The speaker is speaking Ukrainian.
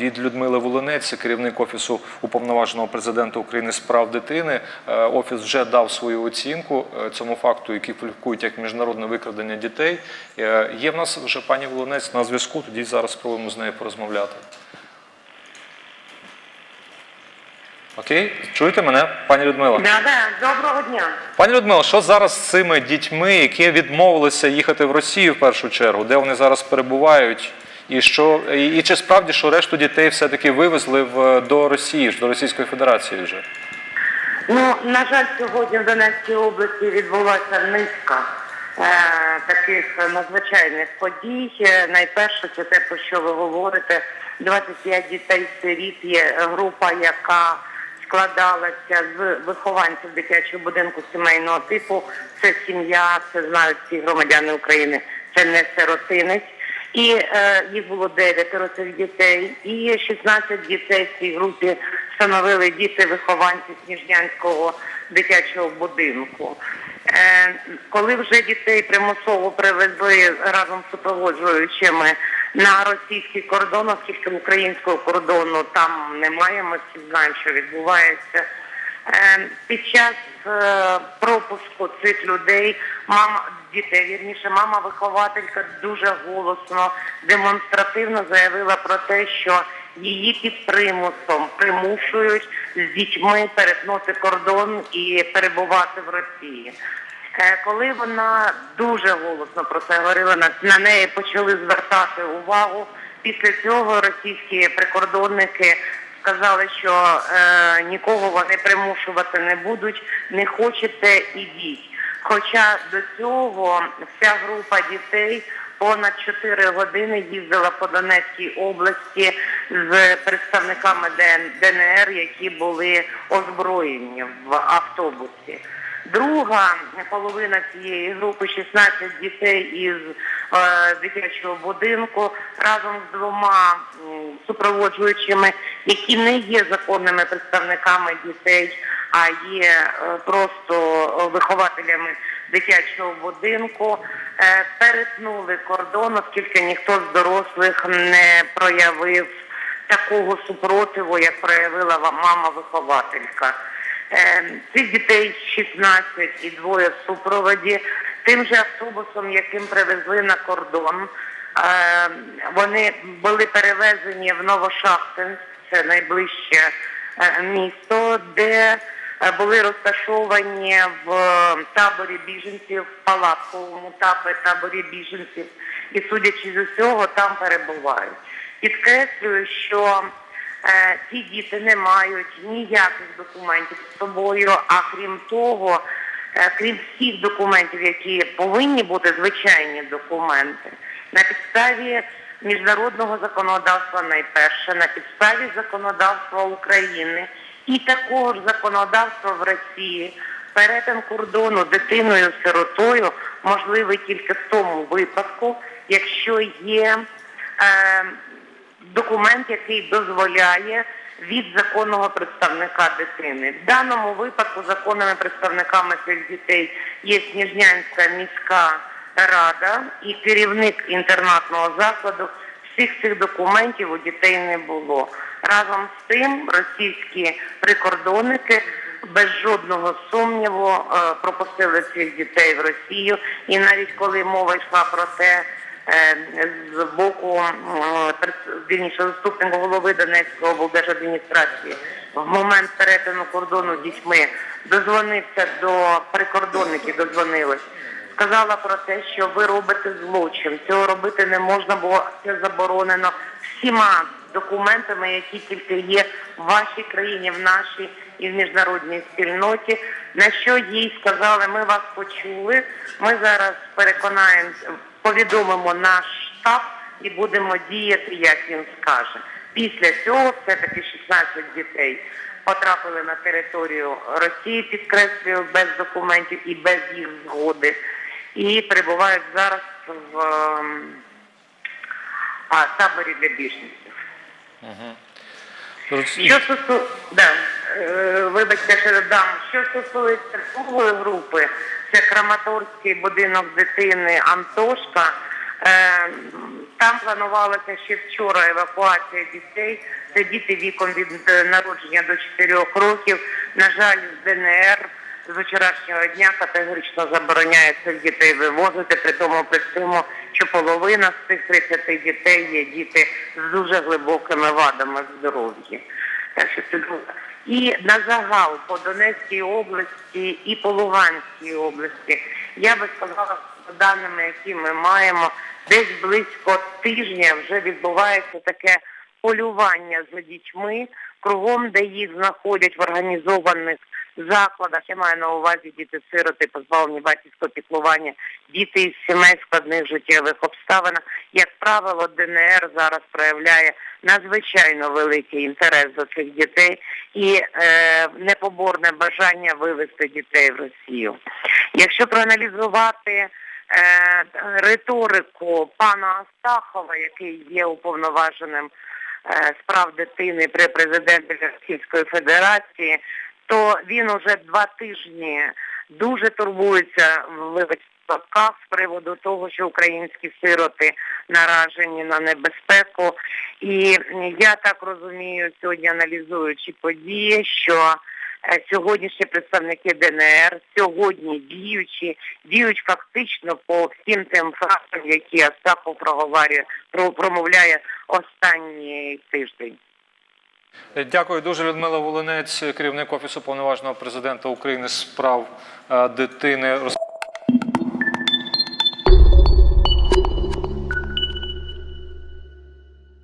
від Людмили Волинець, керівник офісу уповноваженого президента України з прав дитини. Е, Офіс вже дав свою оцінку е, цьому факту, який кваліфікують як міжнародне викрадення дітей. Е, Є в нас вже пані Волинець на зв'язку. Тоді зараз спробуємо з нею порозмовляти. Окей, чуєте мене, пані Людмила? Да, да, доброго дня. Пані Людмила, що зараз з цими дітьми, які відмовилися їхати в Росію в першу чергу, де вони зараз перебувають? І що і, і чи справді що решту дітей все-таки вивезли в до Росії до Російської Федерації вже? Ну, на жаль, сьогодні в Донецькій області відбулася низка е, таких надзвичайних подій. Е, Найперше, це те, про що ви говорите. 25 дітей сиріт є група, яка складалася з вихованців дитячого будинку сімейного типу. Це сім'я, це знають всі громадяни України. Це не сиротинець. І е, їх було дев'ятеро цих дітей, і 16 дітей в цій групі становили діти вихованці Сніжнянського дитячого будинку. Е, коли вже дітей примусово привезли разом з супроводжуючими на російський кордон, оскільки українського кордону там немає, ми всі знаємо, що відбувається. Е, Під час е, пропуску цих людей мама дітей, вірніше, мама вихователька дуже голосно, демонстративно заявила про те, що її під примусом примушують з дітьми перетнути кордон і перебувати в Росії. Е, Коли вона дуже голосно про це говорила, на неї почали звертати увагу. Після цього російські прикордонники сказали, що е, нікого вони примушувати не будуть, не хочете ідіть. Хоча до цього вся група дітей понад 4 години їздила по Донецькій області з представниками ДНР, які були озброєні в автобусі. Друга половина цієї групи, 16 дітей із е, дитячого будинку, разом з двома супроводжуючими, які не є законними представниками дітей, а є е, просто е, вихователями дитячого будинку, е, перетнули кордон, оскільки ніхто з дорослих не проявив такого супротиву, як проявила мама-вихователька. Цих дітей 16 і двоє в супроводі. Тим же автобусом, яким привезли на кордон, вони були перевезені в Новошахтинськ, це найближче е, місто, де е, були розташовані в таборі біженців, в палатковому таборі, біженців, і судячи з усього, там перебувають. Підкреслюю, що е, ці діти не мають ніяких документів з собою, а крім того, е, крім всіх документів, які повинні бути звичайні документи, на підставі міжнародного законодавства найперше, на підставі законодавства України і такого ж законодавства в Росії. Перетин кордону дитиною сиротою можливий тільки в тому випадку, якщо є е, документ, який дозволяє від законного представника дитини. В даному випадку законними представниками цих дітей є Сніжнянська міська рада і керівник інтернатного закладу. Всіх цих документів у дітей не було. Разом з тим російські прикордонники без жодного сумніву е, пропустили цих дітей в Росію. І навіть коли мова йшла про те, е, з боку е, пред- заступника голови Донецької облдержадміністрації в момент перетину кордону з дітьми дозвонився до прикордонників, дозвонилась. Сказала про те, що ви робите злочин. Цього робити не можна, бо це заборонено всіма документами, які тільки є в вашій країні, в нашій і в міжнародній спільноті. На що їй сказали, ми вас почули. Ми зараз переконаємо, повідомимо наш штаб і будемо діяти, як він скаже. Після цього все-таки 16 дітей потрапили на територію Росії, підкреслюю, без документів і без їх згоди. І перебувають зараз в ем, а, таборі для біженців. Що стосу... да, е, вибачте, що додам. Що стосується другої групи, це Краматорський будинок дитини Антошка. Е, Там планувалося ще вчора евакуація дітей. Це діти віком від е, народження до 4 років. На жаль, з ДНР з вчорашнього дня категорично забороняє цих дітей вивозити, при тому при цьому, що половина з цих 30 дітей є діти з дуже глибокими вадами здоров'я. І на загал по Донецькій області і по Луганській області, я би сказала, за даними, які ми маємо, десь близько тижня вже відбувається таке полювання за дітьми, кругом, де їх знаходять в організованих закладах. Я маю на увазі діти-сироти, позбавлені батьківського піклування, діти із сімей складних життєвих обставинах. Як правило, ДНР зараз проявляє надзвичайно великий інтерес до цих дітей і е, непоборне бажання вивезти дітей в Росію. Якщо проаналізувати е, риторику пана Астахова, який є уповноваженим е, з прав дитини при президенті Російської Федерації, то він уже два тижні дуже турбується в з приводу того, що українські сироти наражені на небезпеку. І я так розумію, сьогодні аналізуючи події, що е, сьогоднішні представники ДНР сьогодні діючі, діють фактично по всім тим фактам, які Астахов проговорює, про- промовляє останній тиждень. Дякую дуже, Людмила Волинець, керівник офісу повноважного президента України з прав е, дитини.